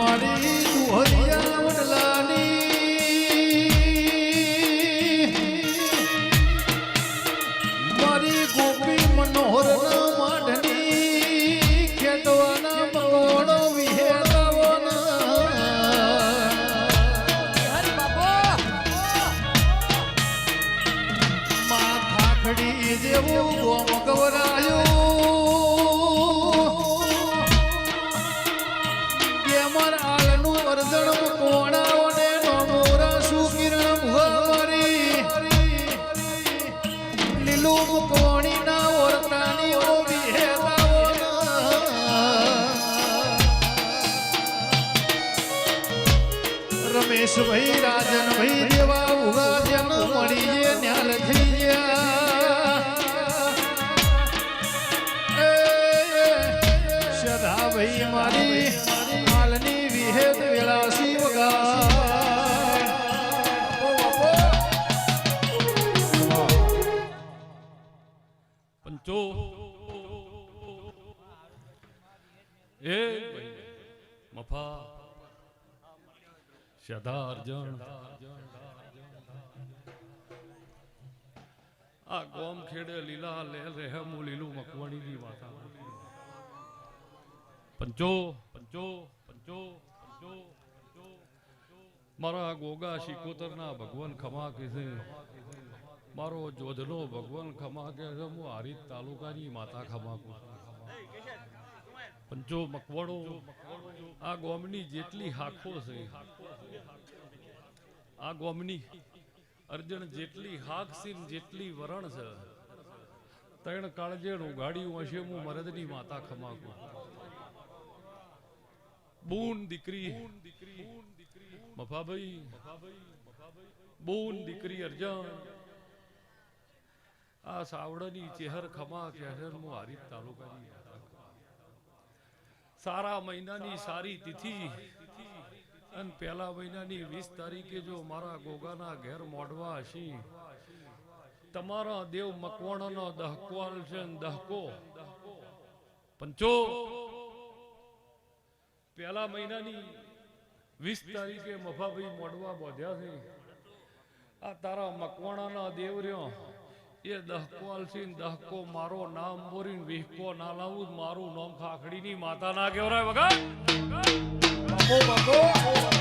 મારી વડલાની લીલું કોણીના ઓરતાની ઓ રમેશભાઈ રાજનભાઈ આ ગોમ લીલા લેલ રહેમુ લીલું મકવાણીની પંચો પંચો પંચો મારા ગોગા શિકોતરના ભગવાન ખમા કે છે. મારો જોધનો ભગવાન ખમા કે છે. હું હારીત તાલુકાની માતા ખમા કુ પંચો મકવાડો આ ગોમની જેટલી હાખો છે, આ ગોમની અર્જણ જેટલી હાકસીન જેટલી વરણ છે, ત્રણ કાળજેણ ઉગાડ્યું હશે હું મરદની માતા ખમાકુ. બૂન દીકરી, મફાભાઈ, બૂન દીકરી અર્જણ, આ સાવડાની ચેહર ખમા ચેહર હું હારી તાલુકાની સારા મહિનાની સારી તિથિ. અને પહેલા મહિનાની વીસ તારીખે જો મારા ગોગાના ઘેર મોડવા હશી તમારા દેવ મકવાણાનો દહકવાલ છે ને દહકો. પંચો પહેલા મહિનાની વીસ તારીખે મફાભાઈ મોડવા બોધ્યા છે. આ તારા મકવાણાના દેવ રહ્યો. એ દહકો આલસીન દહકો મારો નામ બોરીને વિહકો ના લાવું મારું નામ ખાખડીની માતા ના કેવરાય વગર. ભાઈ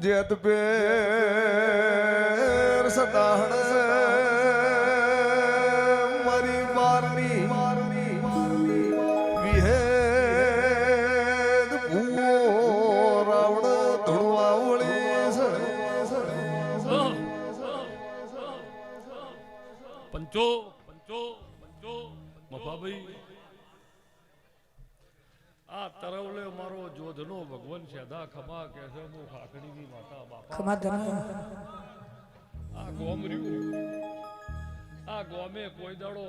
ਜਦ ਬੇਰ ਸਤਾਹਣ માતા બાપા આ ગોમ રહ્યું આ ગોમે કોઈ દાડો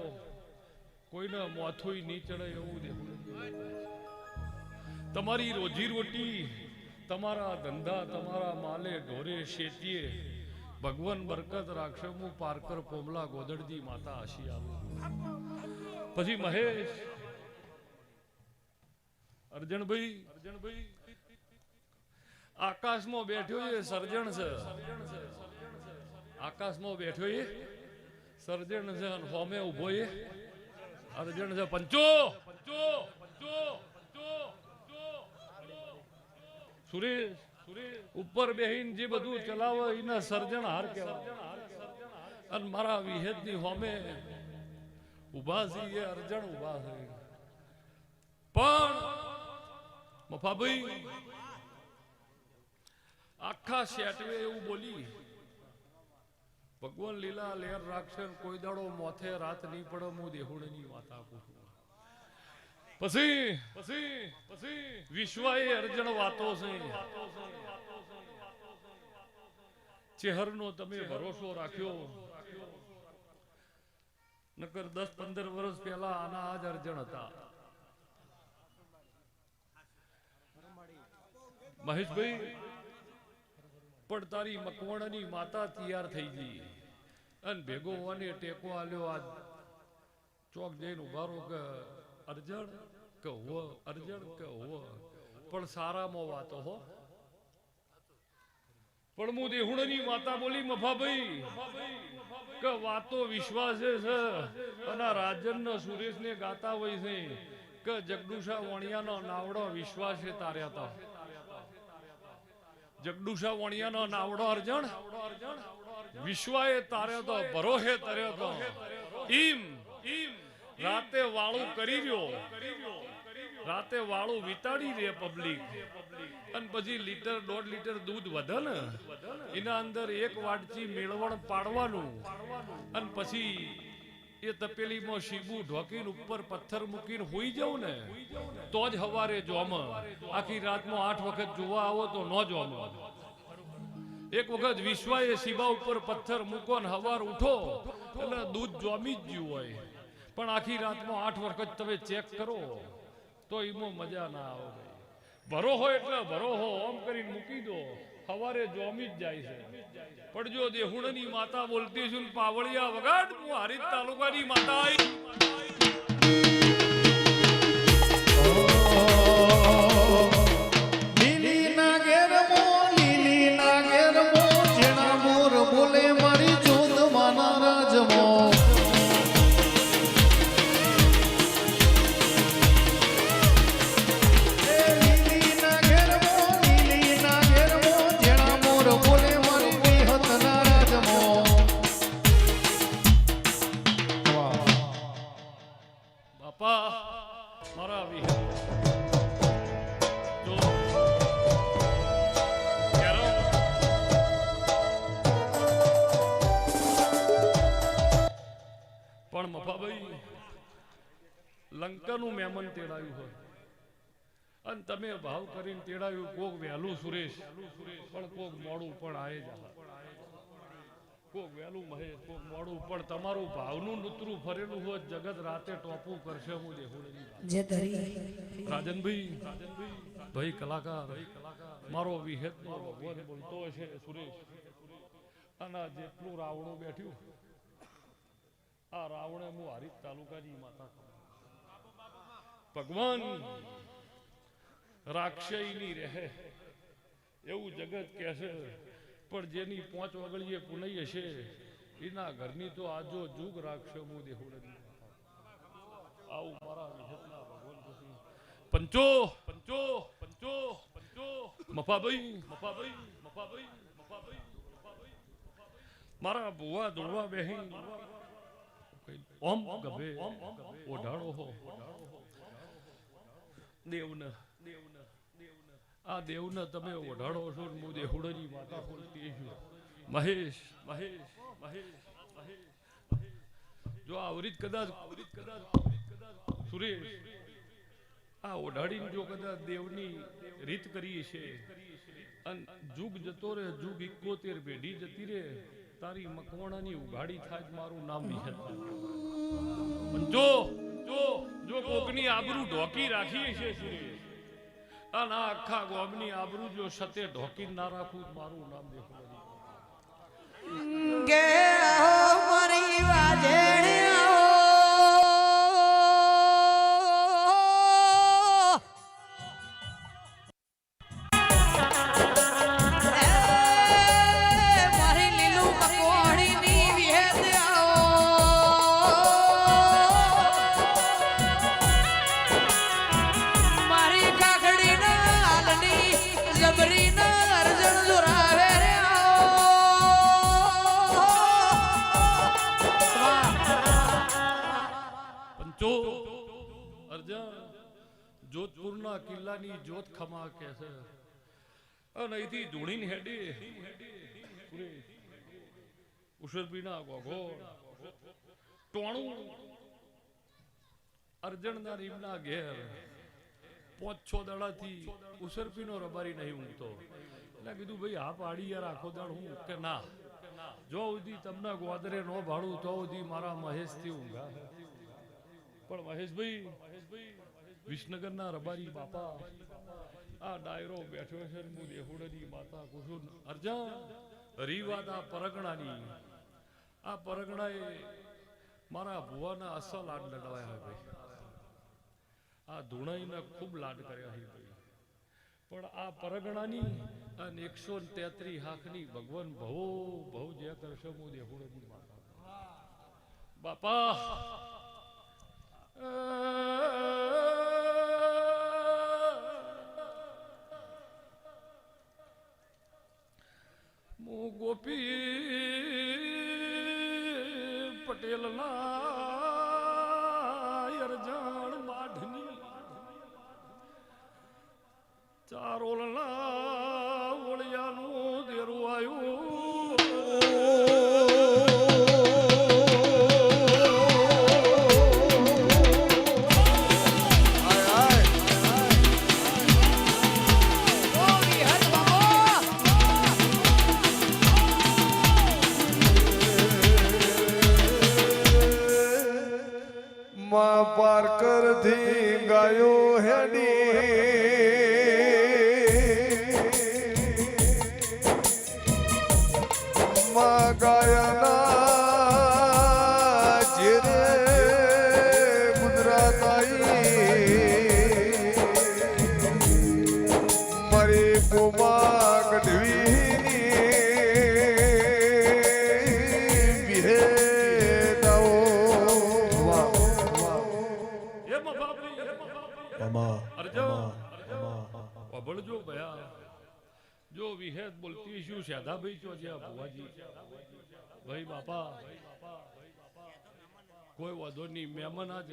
કોઈને મોથું નહીં ચડે એવું દે તમારી રોજી રોટી તમારા ધંધા, તમારા માલે ઢોરે શેતીએ ભગવાન બરકત રાખશે હું પારકર કોમલા ગોદડજી માતા આશી આવું પછી મહેશ અર્જણભાઈ અર્જણભાઈ આકાશમાં બેઠ્યો એ સર્જન છે. આકાશમાં બેઠો એ સર્જન છે અને હોમે ઊભો એ અર્જન છે. પંચો! પંચો પંચો સુરેશ, ઉપર બેહીન જે બધું ચલાવે એને સર્જણ હાર કહેવાય. અને મારા વિહેદની હોમે ઊભા છે એ અર્જણ ઊભા છે. પણ, મફાભાઈ આખા શેટવે એવું બોલી, ભગવાન લીલા લેર રાખશે કોઈ દાડો મોથે રાત નહીં પડે, હું દેહુડની વાત આપું છું. પછી પછી પછી વિશ્વાએ અર્જણ વાતો છે. ચેહરનો તમે ભરોસો રાખ્યો. નકર દસ પંદર વર્ષ પહેલા આના આજ અર્જણ હતા. મહેશભાઈ પણ તારી મકવાણાની માતા તૈયાર થઈ ગઈ. અને ભેગો હોવાને ટેકો આલ્યો આજ ચોક જઈને ઉભારો કે અર્જણ, કે હો અર્જણ, કે હો. પણ સારામાં વાતો હો. પણ હું દેહુણની માતા બોલી, મફાભાઈ, કે વાતો વિશ્વાસે છે. અને રાજન સુરેશ ને ગાતા હોય છે. કે જગદુશા વણિયાનો નાવડો વિશ્વાસે તાર્યા હતા જગદુશા વણિયાનો નાવડો અર્જણ, વિશ્વાએ તાર્યો તો, ભરોહે તર્યો તો. ઈમ ઈમ રાતે વાળું કરી રહ્યો. રાતે વાળું વિતાડી રે પબ્લિક. અને પછી લીટર, દોઢ લીટર દૂધ વધે ને, એના અંદર એક વાટચી મેળવણ પાડવાનું. અને પછી એ તપેલીમાં શીબુ ઢોકીને ઉપર પથ્થર મૂકીને હોઈ જવું ને, તો જ હવારે જોમ આખી રાતમાં આઠ વખત જોવા આવો તો ન જોમ એક વખત વિશ્વાએ શિવા ઉપર પથ્થર મૂકો ને હવાર ઉઠો, એટલે દૂધ જોમી જ ગયું હોય. પણ આખી રાતમાં આઠ વખત તમે ચેક કરો, તો એમાં મજા ના આવે. ભરો હોય એટલે ભરો હો ઓમ કરીને મૂકી દો. સવારે જોમી જ જાય છે. પણ જો દેહુણની માતા બોલતી છું પાવળિયા વગાડ, હું હરિત તાલુકાની માતા આઈ. ભાવ કરીને તેડાવ્યું કોક વહેલું સુરેશ પણ કોક મોડું પણ જ કોક વહેલું મહેશ કોક મોડું પણ તમારું ભાવનું નૂતરું ફરેલું હોય જગત રાતે ટોપું કરશે હું ધરી. રાજનભાઈ ભાઈ કલાકાર મારો વિહેત ભગવાન બોલતો હશે સુરેશ. અને જેટલું રાવણું બેઠ્યું આ રાવણે હું હારીજ તાલુકાની માતા કહું. રાક્ષયની રહે. એવું જગત કહેશે પણ જેની પોંચ વગડીએ પુનઈ હશે, એના ઘરની તો આજો જુગ રાખશે હું દેહુડની આવું મારા વિહેતના ભગવાન પંચો પંચો પંચો પંચો. મફાભાઈ મફાભાઈ મફાભાઈ મફાભાઈ મારા ભુવા દોડવા બેહી. ઓમ ગભે, ઓઢાળો હો. દેવને દેવને આ દેવને તમે ઓઢાડો છો ને હું દેહુડની માતા બોલતી છું મહેશ મહેશ મહેશ મહેશ. જો આવરીત કદાચ આવરીત કદાચ સુરેશ આ ઓઢાડીને જો કદાચ દેવની રીત કરીએ છે અને જુગ જતો રે જુગ ઇકોતેર પેઢી જતી રે તારી મકવાણાની ઉઘાડી થાય મારું નામ વિહત જો જો જો કોકની આબરૂ ઢોકી રાખીએ છે સુરેશ. અને આખા ગોમની આબરૂ જો સતે ઢોકી ના રાખું મારું નામ દેખો. ગે મારી વાજણ્યા કિલ્લાની જોત ખમા કે છે. અને અહીંથી ધૂણીને હેડી. ઉશરપીના ગોગો ટોણું. અર્જણના રીમના ઘેર. પાંચ છ દાડાથી ઉસરપીનો રબારી નહીં ઊંઘતો. એટલે કીધું, ભાઈ, આ પાડી યાર, આખો દાડ હું કે ના. જો સુધી તમને ગોદરે નો ભાડું, તો સુધી મારા મહેશથી ઊંઘા. પણ મહેશભાઈ વિસનગરના રબારી બાપા. આ ડાયરો બેઠો છે હું દેહુડની માતા કુસુમ અર્જણ રીવાદા પરગણાની. આ પરગણાએ મારા ભુવાના અસલ લાડ લડવાયા ભાઈ. આ ધૂણાઈને ખૂબ લાડ કર્યા ભાઈ. પણ આ પરગણાની અને એકસો તેત્રી હાખની ભગવાન ભવો ભવ જે કરશે હું દેહુડની માતા. બાપા અભળજો ભયા. જો વિહેત બોલતી શું શાદાભાઈ ચો છે આ ભુવાજી? ભાઈ બાપા. કોઈ વધો નહીં મહેમાન આજ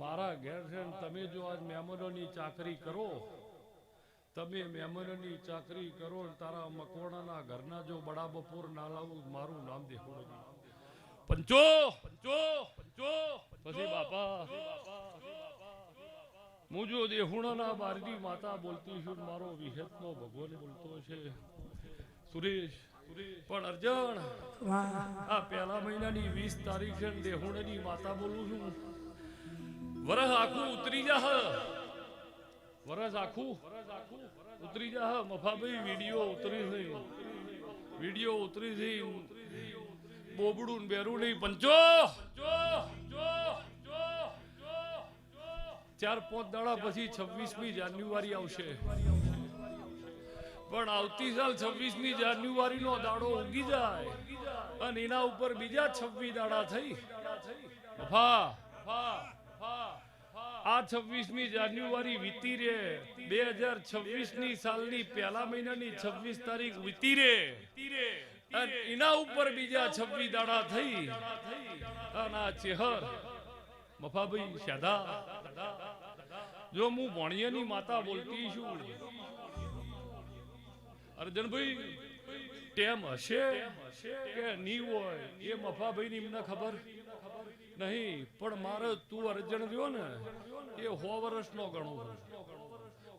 મારા ઘેર છે તમે જો આજ મહેમાનોની ચાકરી કરો. તમે મહેમાનોની ચાકરી કરો ને તારા મકવાણાના ઘરના જો બડા બપોર ના લાવું મારું નામ દેખો પંચો પંચો પંચો પછી બાપા. હું જો દેહુણાના બારની માતા બોલતી છું મારો વિહેતનો ભગવાન બોલતો છે. સુરેશ, પણ અર્જણ, આ પહેલા મહિનાની વીસ તારીખ દેહુણાની માતા બોલું છું. વરસ આખું ઉતરી જાહ. વરસ આખું ઉતરી જાહ. મફાભાઈ, વીડિયો ઉતરી થઈ વીડિયો ઉતરી થઈ બોબડું બેરું નહીં, પંચો જો જો ચાર પાંચ દાડા પછી છવ્વીસમી જાન્યુઆરી આવશે. પણ આવતી સાલ છવ્વીસમી જાન્યુઆરી નો દાડો ઉગી જાય અને એના ઉપર બીજા છવ્વીસ દાડા થઈ. આ છવ્વીસમી જાન્યુઆરી વીતી રે. બે હજાર છવ્વીસની સાલની પહેલા મહિનાની છવ્વીસ તારીખ વીતી રે. એના ઉપર બીજા છવ્વીસ દાડા થઈ. અને આ ચેહર, મફાભાઈ શાદા જો હું ભણિયાની માતા બોલતી છું. અર્જનભાઈ ટેમ હશે કે ની હોય એ મફાભાઈ ની એમને ખબર? નહીં, પણ મારે તું અર્જન રહ્યો ને, એ સો વર્ષનો ગણું છું.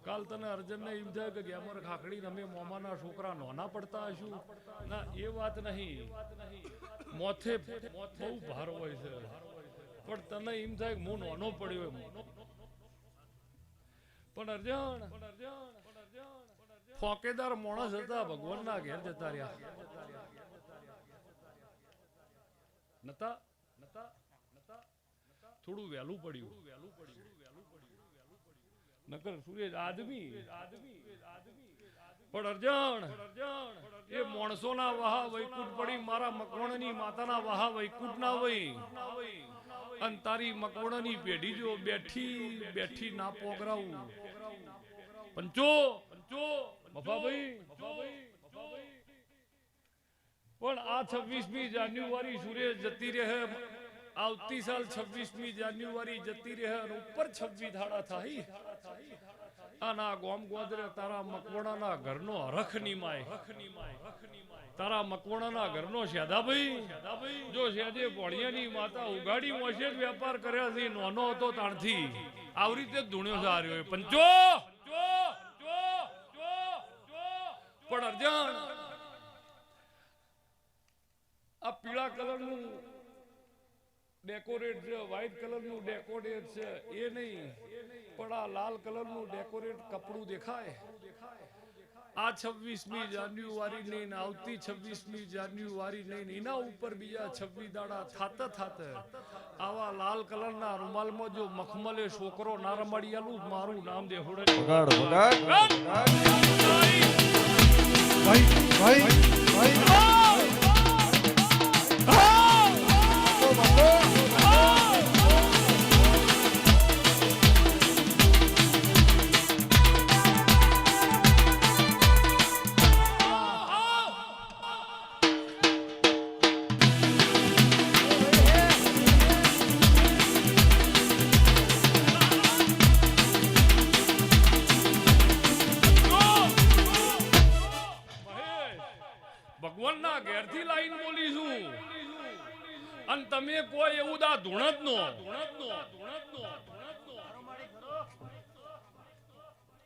કાલ તને અર્જનને એમ થાય કે ગેમર ખાખડી અમે મોમાના છોકરા નોના પડતા હશું. ના, એ વાત નહીં. મોથે બહુ ભાર હોય છે. પણ તને એમ થાય કે હું નોનો પડ્યો પણ અર્જણ, ફોકેદાર માણસ હતા, ભગવાનના ઘેર જતા રહ્યા. નતા, થોડું વહેલું પડ્યું. નકર સુરેશ આદમી. પણ અર્જણ, એ માણસોના વહા વૈકુંઠ પડી, મારા મકવણની માતાના વહા. વૈકુંઠ ના વઈ અને તારી મકોડાની પેઢી જો બેઠી બેઠી ના પોગરાવું. પંચો પંચો મફાભાઈ, પણ આ છવ્વીસમી જાન્યુઆરી સુરેશ જતી રહે, આવતી સાલ છવ્વીસમી જાન્યુઆરી જતી રહે અને ઉપર છવ્વીસ ધાડા થાય. આના ગોમ ગોદરે, તારા મકવાણાના ઘરનો હરખ નીમાય તારા મકવાણાના ઘરનો શેદાભાઈ જો શેદે ભોળિયાની માતા ઉગાડી મોશે જ વેપાર કર્યા છે, નોનો હતો તાણથી. આવી રીતે ધૂણ્યો આ એ. પંચો પણ અર્જણ, આ પીળા કલરનું ડેકોરેટ છે વ્હાઈટ કલરનું ડેકોરેટ છે એ નહીં. પણ આ લાલ કલરનું ડેકોરેટ કપડું દેખાય. આ છવ્વીસમી જાન્યુઆરી નહીં ને આવતી છવ્વીસમી જાન્યુઆરી નહીં એના ઉપર બીજા છવ્વીસ દાડા થાત થાતે. આવા લાલ કલરના રૂમાલમાં જો મખમલે છોકરો ના રમાડિયાલું મારું નામ દે હોડે વગાડ વગાડ વગાડ. ભાઈ ભાઈ. ભાઈ.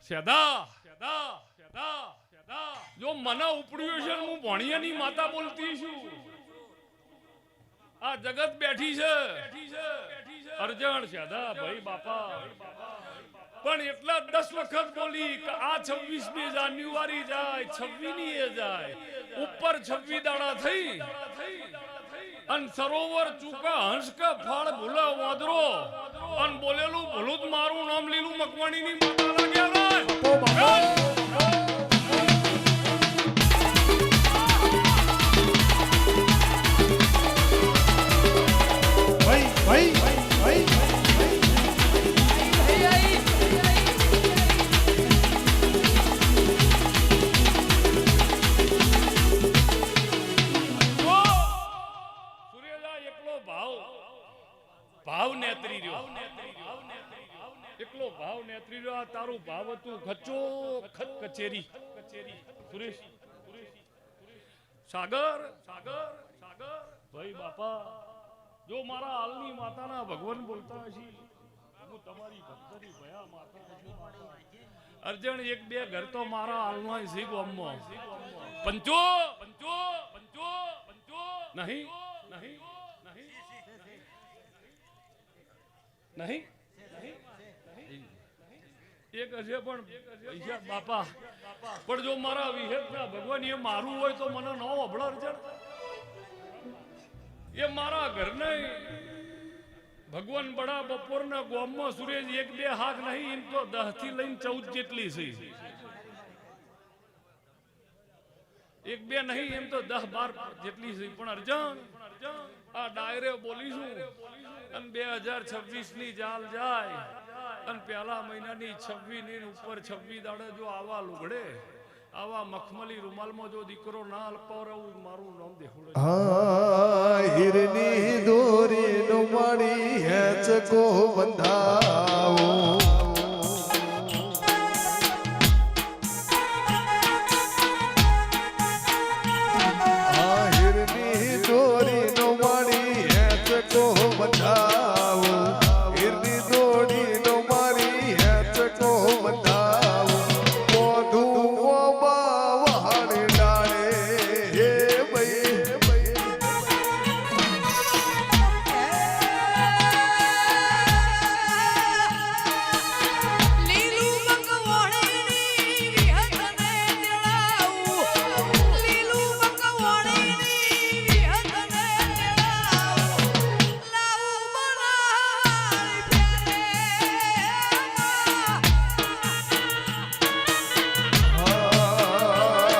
સેદા શેદા શેદા શેદા જો મને ઉપડ્યું છે હું ભણિયાની માતા બોલતી છું. આ જગત બેઠી છે. અર્જણ શેદા ભાઈ, બાપા. પણ એટલા દસ વખત બોલી કે આ છવ્વીસમી જાન્યુઆરી જાય, છવ્વીની એ જાય. ઉપર છવ્વી દાડા થઈ. અન સરોવર ચૂકા, હંસ ફાળ ભૂલા વાદરો. અન બોલેલું ભૂલું મારું નામ લીલું મકવાણીની માતા Bombón. કચેરી. સુરેશ. સાગર. સાગર સાગર ભાઈ બાપા, જો મારા હાલની માતાના ભગવાન બોલતા હશે, હું એક બે ઘર તો મારા હાલમાં છે ગામમાં. પંચો પંચો પંચો પંચો. નહીં. નહીં. નહીં. નહીં. એક હશે પણ બાપા. પણ જો મારા વિહેતના ભગવાન એ મારું હોય તો મને ન અભળ અર્જણ એ મારા ઘરને ભગવાન બડા બપોરના ગોમમાં સુરેજ એક બે હાથ નહીં, એમ તો દહથી લઈને ચૌદ જેટલી છે. એક બે નહીં, એમ તો દહ બાર જેટલી છે. પણ અર્જણ, આ ડાયરે બોલીશું. અને બે હજાર છવ્વીસની જાલ જાય. અને પહેલા મહિનાની છવ્વી ની ઉપર છવ્વી દાડે જો આવા લુગડે, આવા મખમલી રૂમાલમાં જો દીકરો ના અલ્પાવરાવું મારું નામ દેખુડે હા, હિરની દોરી નો હે હેચકો બંધાવો.